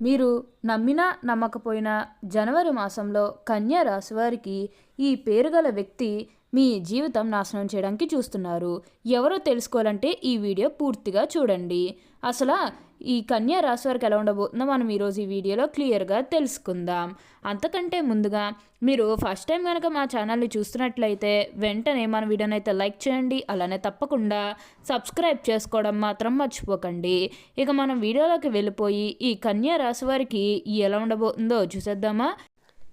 మీరు నమ్మినా నమ్మకపోయినా జనవరి మాసంలో కన్యా రాశి వారికి ఈ పేరు గల వ్యక్తి మీ జీవితం నాశనం చేయడానికి చూస్తున్నారు. ఎవరో తెలుసుకోవాలంటే ఈ వీడియో పూర్తిగా చూడండి. అసలు ఈ కన్యా రాశి వారికి ఎలా ఉండబోతుందో మనం ఈరోజు ఈ వీడియోలో క్లియర్గా తెలుసుకుందాం. అంతకంటే ముందుగా మీరు ఫస్ట్ టైం కనుక మా ఛానల్ని చూస్తున్నట్లయితే వెంటనే మన వీడియోని అయితే లైక్ చేయండి. అలానే తప్పకుండా సబ్స్క్రైబ్ చేసుకోవడం మాత్రం మర్చిపోకండి. ఇక మనం వీడియోలోకి వెళ్ళిపోయి ఈ కన్యా రాశి వారికి ఎలా ఉండబోతుందో చూసేద్దామా?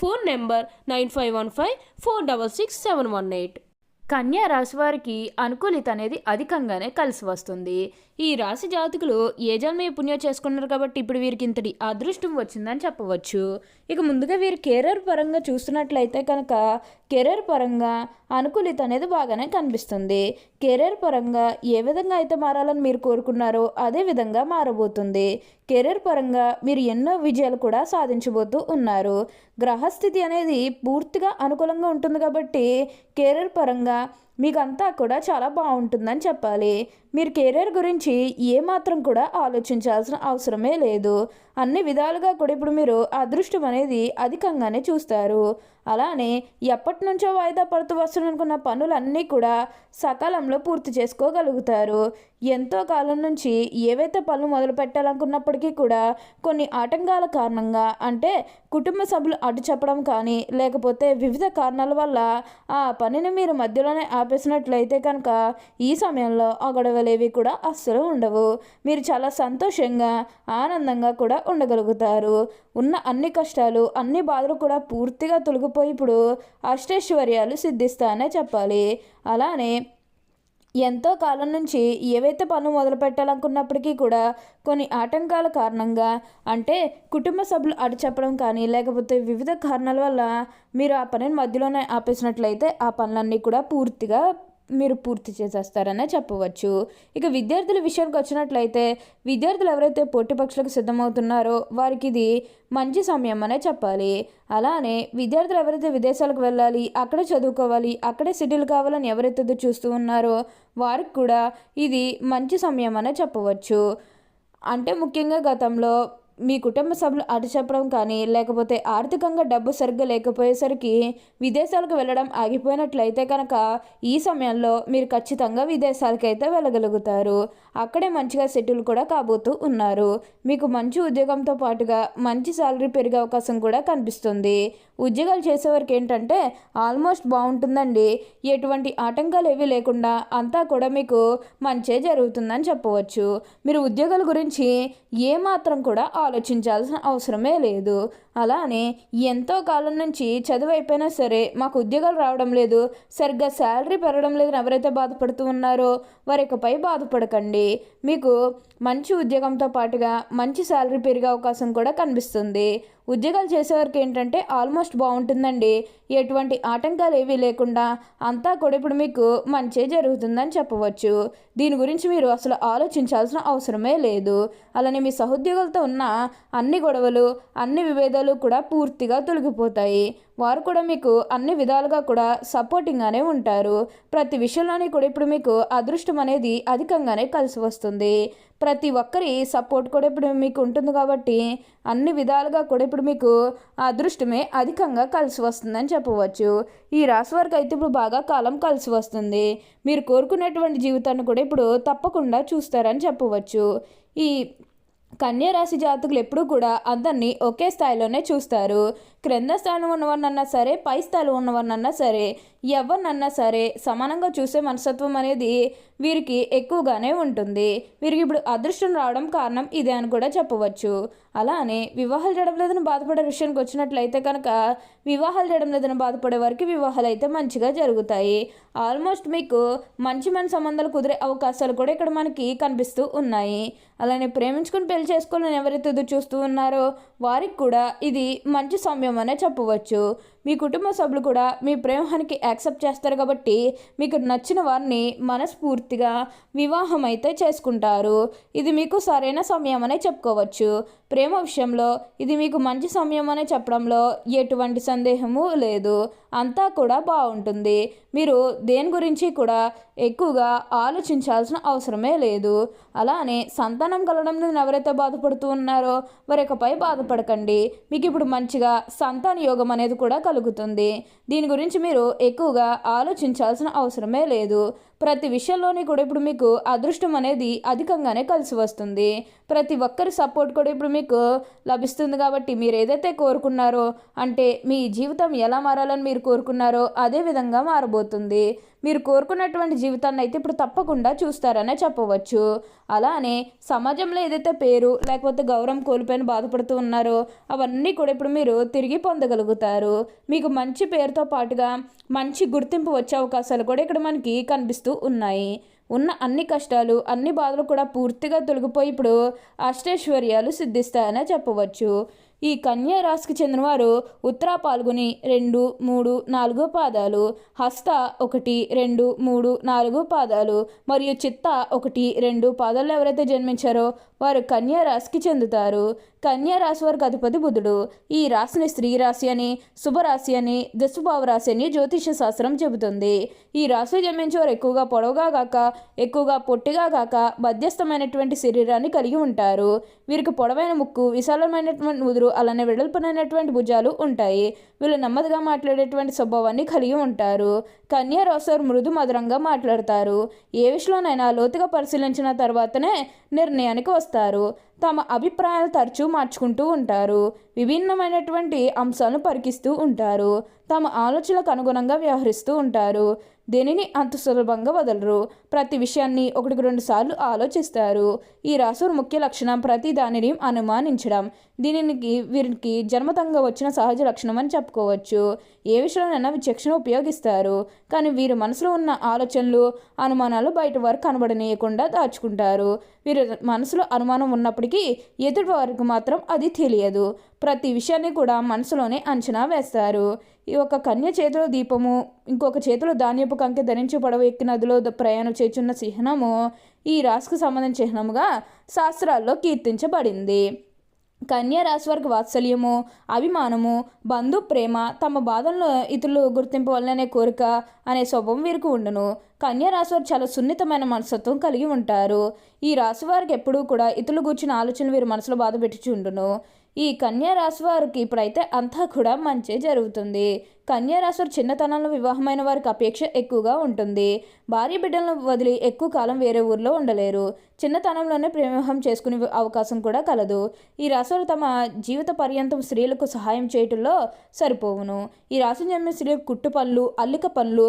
Phone number nine five one five four double six seven one eight. కన్యా రాశి వారికి అనుకూలిత అనేది అధికంగానే కలిసి వస్తుంది. ఈ రాశి జాతకులు ఏ జన్మ పుణ్యం చేసుకున్నారు కాబట్టి ఇప్పుడు వీరికి ఇంతటి అదృష్టం వచ్చిందని చెప్పవచ్చు. ఇక ముందుగా వీరు కెరీర్ పరంగా చూస్తున్నట్లయితే కనుక కెరీర్ పరంగా అనుకూలిత అనేది బాగానే కనిపిస్తుంది. కెరీర్ పరంగా ఏ విధంగా అయితే మారాలని మీరు కోరుకున్నారో అదే విధంగా మారబోతుంది. కెరీర్ పరంగా మీరు ఎన్నో విజయాలు కూడా సాధించబోతూ ఉన్నారు. గ్రహస్థితి అనేది పూర్తిగా అనుకూలంగా ఉంటుంది కాబట్టి కెరీర్ పరంగా మీకంతా కూడా చాలా బాగుంటుందని చెప్పాలి. మీరు కెరీర్ గురించి ఏమాత్రం కూడా ఆలోచించాల్సిన అవసరమే లేదు. అన్ని విధాలుగా కూడా ఇప్పుడు మీరు అదృష్టం అనేది అధికంగానే చూస్తారు. అలానే ఎప్పటి నుంచో వాయిదా పడుతూ వస్తున్ననుకున్న పనులన్నీ కూడా సకాలంలో పూర్తి చేసుకోగలుగుతారు. ఎంతో కాలం నుంచి ఏవైతే పనులు మొదలు పెట్టాలనుకున్నప్పటికీ కూడా కొన్ని ఆటంకాల కారణంగా అంటే కుటుంబ సభ్యులు అడ్డు చెప్పడం కానీ లేకపోతే వివిధ కారణాల వల్ల ఆ పనిని మీరు మధ్యలోనే ఆపేసినట్లయితే కనుక ఈ సమయంలో ఆ గొడవలేవి కూడా అస్సలు ఉండవు. మీరు చాలా సంతోషంగా ఆనందంగా కూడా ఉండగలుగుతారు. ఉన్న అన్ని కష్టాలు అన్ని బాధలు కూడా పూర్తిగా తొలగిపోయి ఇప్పుడు అష్టైశ్వర్యాలు సిద్ధిస్తాయనే చెప్పాలి. అలానే ఎంతో కాలం నుంచి ఏవైతే పనులు మొదలు పెట్టాలనుకున్నప్పటికీ కూడా కొన్ని ఆటంకాల కారణంగా అంటే కుటుంబ సభ్యులు అడు చెప్పడం కానీ లేకపోతే వివిధ కారణాల వల్ల మీరు ఆ పనిని మధ్యలోనే ఆపేసినట్లయితే ఆ పనులన్నీ కూడా పూర్తిగా మీరు పూర్తి చేసేస్తారనే చెప్పవచ్చు. ఇక విద్యార్థుల విషయానికి వచ్చినట్లయితే విద్యార్థులు ఎవరైతే పోటీ పక్షులకు సిద్ధమవుతున్నారో వారికి ఇది మంచి సమయం అనే చెప్పాలి. అలానే విద్యార్థులు ఎవరైతే విదేశాలకు వెళ్ళాలి అక్కడే చదువుకోవాలి అక్కడే సిటీలు కావాలని ఎవరైతే చూస్తూ ఉన్నారో వారికి కూడా ఇది మంచి సమయం అనే చెప్పవచ్చు. అంటే ముఖ్యంగా గతంలో మీ కుటుంబ సభ్యులు అటు చెప్పడం కానీ లేకపోతే ఆర్థికంగా డబ్బు సరిగ్గా లేకపోయేసరికి విదేశాలకు వెళ్ళడం ఆగిపోయినట్లయితే కనుక ఈ సమయంలో మీరు ఖచ్చితంగా విదేశాలకైతే వెళ్ళగలుగుతారు. అక్కడే మంచిగా సెటిల్ కూడా కాబోతూ ఉన్నారు. మీకు మంచి ఉద్యోగంతో పాటుగా మంచి శాలరీ పెరిగే అవకాశం కూడా కనిపిస్తుంది. ఉద్యోగాలు చేసేవారికి ఏంటంటే ఆల్మోస్ట్ బాగుంటుందండి. ఎటువంటి ఆటంకాలు ఏవి లేకుండా అంతా కూడా మీకు మంచే జరుగుతుందని చెప్పవచ్చు. మీరు ఉద్యోగాల గురించి ఏమాత్రం కూడా ఆలోచించాల్సిన అవసరమే లేదు. అలానే ఎంతో కాలం నుంచి చదువు అయిపోయినా సరే మాకు ఉద్యోగాలు రావడం లేదు. సరిగ్గా శాలరీ పెరగడం లేదని ఎవరైతే బాధపడుతూ ఉన్నారో వారికపై బాధపడకండి. మీకు మంచి ఉద్యోగంతో పాటుగా మంచి శాలరీ పెరిగే అవకాశం కూడా కనిపిస్తుంది. ఉద్యోగాలు చేసేవారికి ఏంటంటే ఆల్మోస్ట్ బాగుంటుందండి. ఎటువంటి ఆటంకాలు ఏవీ లేకుండా అంతా కూడా ఇప్పుడు మీకు మంచే జరుగుతుందని చెప్పవచ్చు. దీని గురించి మీరు అసలు ఆలోచించాల్సిన అవసరమే లేదు. అలానే మీ సహోద్యోగులతో ఉన్న అన్ని గొడవలు అన్ని విభేదాలు కూడా పూర్తిగా తొలగిపోతాయి. వారు కూడా మీకు అన్ని విధాలుగా కూడా సపోర్టింగ్గానే ఉంటారు. ప్రతి విషయంలోనే కూడా ఇప్పుడు మీకు అదృష్టం అనేది అధికంగానే కలిసి వస్తుంది. ప్రతి ఒక్కరి సపోర్ట్ కూడా ఇప్పుడు మీకు ఉంటుంది కాబట్టి అన్ని విధాలుగా కూడా ఇప్పుడు మీకు అదృష్టమే అధికంగా కలిసి వస్తుందని చెప్పవచ్చు. ఈ రాశి వారికి అయితే ఇప్పుడు బాగా కాలం కలిసి వస్తుంది. మీరు కోరుకునేటువంటి జీవితాన్ని కూడా ఇప్పుడు తప్పకుండా చూస్తారని చెప్పవచ్చు. ఈ కన్యరాశి జాతకులు ఎప్పుడూ కూడా అందరినీ ఒకే స్థాయిలోనే చూస్తారు. క్రింద స్థాయిలో ఉన్నవారినన్నా సరే పై స్థాయిలో ఉన్నవారినన్నా సరే ఎవరినన్నా సరే సమానంగా చూసే మనస్తత్వం అనేది వీరికి ఎక్కువగానే ఉంటుంది. వీరికి ఇప్పుడు అదృష్టం రావడం కారణం ఇదే అని కూడా చెప్పవచ్చు. అలానే వివాహాలు చేయడం లేదని బాధపడే విషయానికి వచ్చినట్లయితే కనుక వివాహాలు చేయడం లేదని బాధపడే వారికి వివాహాలు అయితే మంచిగా జరుగుతాయి. ఆల్మోస్ట్ మీకు మంచి మంచి సంబంధాలు కుదిరే అవకాశాలు కూడా ఇక్కడ మనకి కనిపిస్తూ ఉన్నాయి. అలానే ప్రేమించుకుని పెళ్ళి చేసుకోవాలని ఎవరైతే ఎదురు చూస్తూ ఉన్నారో వారికి కూడా ఇది మంచి సమయం అనే చెప్పవచ్చు. మీ కుటుంబ సభ్యులు కూడా మీ ప్రేమానికి యాక్సెప్ట్ చేస్తారు కాబట్టి మీకు నచ్చిన వారిని మనస్ఫూర్తిగా వివాహం అయితే చేసుకుంటారు. ఇది మీకు సరైన సమయం అనే చెప్పుకోవచ్చు. ప్రేమ విషయంలో ఇది మీకు మంచి సమయం అనే చెప్పడంలో ఎటువంటి సందేహము లేదు. అంతా కూడా బాగుంటుంది. మీరు దేని గురించి కూడా ఎక్కువగా ఆలోచించాల్సిన అవసరమే లేదు. అలానే సంతానం కలగడం ఎవరైతే బాధపడుతూ ఉన్నారో వారికపై బాధపడకండి. మీకు ఇప్పుడు మంచిగా సంతాన యోగం అనేది కూడా కలుగుతుంది. దీని గురించి మీరు ఎక్కువగా ఆలోచించాల్సిన అవసరమే లేదు. ప్రతి విషయంలోని కూడా ఇప్పుడు మీకు అదృష్టం అనేది అధికంగానే కలిసి వస్తుంది. ప్రతి ఒక్కరి సపోర్ట్ కూడా ఇప్పుడు మీకు లభిస్తుంది కాబట్టి మీరు ఏదైతే కోరుకున్నారో అంటే మీ జీవితం ఎలా మారాలని మీరు కోరుకున్నారో అదే విధంగా మారబోతుంది. మీరు కోరుకున్నటువంటి జీవితాన్ని అయితే ఇప్పుడు తప్పకుండా చూస్తారనే చెప్పవచ్చు. అలానే సమాజంలో ఏదైతే పేరు లేకపోతే గౌరవం కోల్పోయిన బాధపడుతూ ఉన్నారో అవన్నీ కూడా ఇప్పుడు మీరు తిరిగి పొందగలుగుతారు. మీకు మంచి పేరుతో పాటుగా మంచి గుర్తింపు వచ్చే అవకాశాలు కూడా ఇక్కడ మనకి కనిపిస్తూ ఉన్నాయి. ఉన్న అన్ని కష్టాలు అన్ని బాధలు కూడా పూర్తిగా తొలగిపోయి ఇప్పుడు అష్టైశ్వర్యాలు సిద్ధిస్తాయనే చెప్పవచ్చు. ఈ కన్యా రాశికి చెందినవారు ఉత్తర పాల్గొని రెండు మూడు నాలుగు పాదాలు హస్త ఒకటి రెండు మూడు నాలుగు పాదాలు మరియు చిత్త ఒకటి రెండు పాదాలు ఎవరైతే జన్మించారో వారు కన్యా రాశికి చెందుతారు. కన్యా రాశి వారికి అధిపతి బుధుడు. ఈ రాశిని స్త్రీ రాశి అని శుభరాశి అని దుస్సుభావ రాశి అని జ్యోతిష శాస్త్రం చెబుతుంది. ఈ రాశి జన్మించే వారు ఎక్కువగా పొడవుగా కాక ఎక్కువగా పొట్టిగా కాక మధ్యస్థమైనటువంటి శరీరాన్ని కలిగి ఉంటారు. వీరికి పొడవైన ముక్కు విశాలమైనటువంటి ముదురు అలానే వెడల్పునైనటువంటి భుజాలు ఉంటాయి. వీళ్ళు నెమ్మదిగా మాట్లాడేటువంటి స్వభావాన్ని కలిగి ఉంటారు. కన్యా రాశి మృదు మధురంగా మాట్లాడతారు. ఏ విషయంలోనైనా లోతుగా పరిశీలించిన తర్వాతనే నిర్ణయానికి వస్తారు. తమ అభిప్రాయాలు తరచూ మార్చుకుంటూ ఉంటారు. విభిన్నమైనటువంటి అంశాలను పరికిస్తూ ఉంటారు. తమ ఆలోచనలకు అనుగుణంగా వ్యవహరిస్తూ ఉంటారు. దేనిని అంత సులభంగా వదలరు. ప్రతి విషయాన్ని ఒకటికి రెండు సార్లు ఆలోచిస్తారు. ఈ రాసురు ముఖ్య లక్షణం ప్రతి దానిని అనుమానించడం. దీనికి వీరికి జన్మతంగా వచ్చిన సహజ లక్షణం అని చెప్పుకోవచ్చు. ఏ విషయంలోనైనా విచక్షణ ఉపయోగిస్తారు. కానీ వీరి మనసులో ఉన్న ఆలోచనలు అనుమానాలు బయట వారు కనబడనీయకుండా దాచుకుంటారు. వీరి మనసులో అనుమానం ఉన్నప్పటికీ ఎదుటి వారికి మాత్రం అది తెలియదు. ప్రతి విషయాన్ని కూడా మనసులోనే అంచనా వేస్తారు. ఈ ఒక కన్య చేతిలో దీపము ఇంకొక చేతిలో ధాన్యపు కంకె ధరించి పడవ ఎక్కి నదిలో ప్రయాణం చేచున్న చిహ్నము ఈ రాశికి సంబంధించిన చిహ్నముగా శాస్త్రాల్లో కీర్తించబడింది. కన్యా రాశి వారికి వాత్సల్యము అభిమానము బంధు ప్రేమ తమ బాధలను ఇతరులు గుర్తింపవలననే కోరిక అనే స్వభావం వీరికి ఉండును. కన్యా రాశి వారు చాలా సున్నితమైన మనస్తత్వం కలిగి ఉంటారు. ఈ రాశి వారికి ఎప్పుడూ కూడా ఇతరులు కూర్చున్న ఆలోచనలు వీరి మనసులో బాధ పెట్టుచుండును ఉండును. ఈ కన్యారాశి వారికి ఇప్పుడైతే అంతా కూడా మంచి జరుగుతుంది. కన్యారాశి వారు చిన్నతనంలో వివాహమైన వారికి అపేక్ష ఎక్కువగా ఉంటుంది. భార్య బిడ్డలను వదిలి ఎక్కువ కాలం వేరే ఊర్లో ఉండలేరు. చిన్నతనంలోనే ప్రేమవివాహం చేసుకునే అవకాశం కూడా కలదు. ఈ రాశులు తమ జీవిత పర్యంతం స్త్రీలకు సహాయం చేయటంలో సరిపోవును. ఈ రాశి జన్మ స్త్రీలకు కుట్టు పనులు అల్లిక పనులు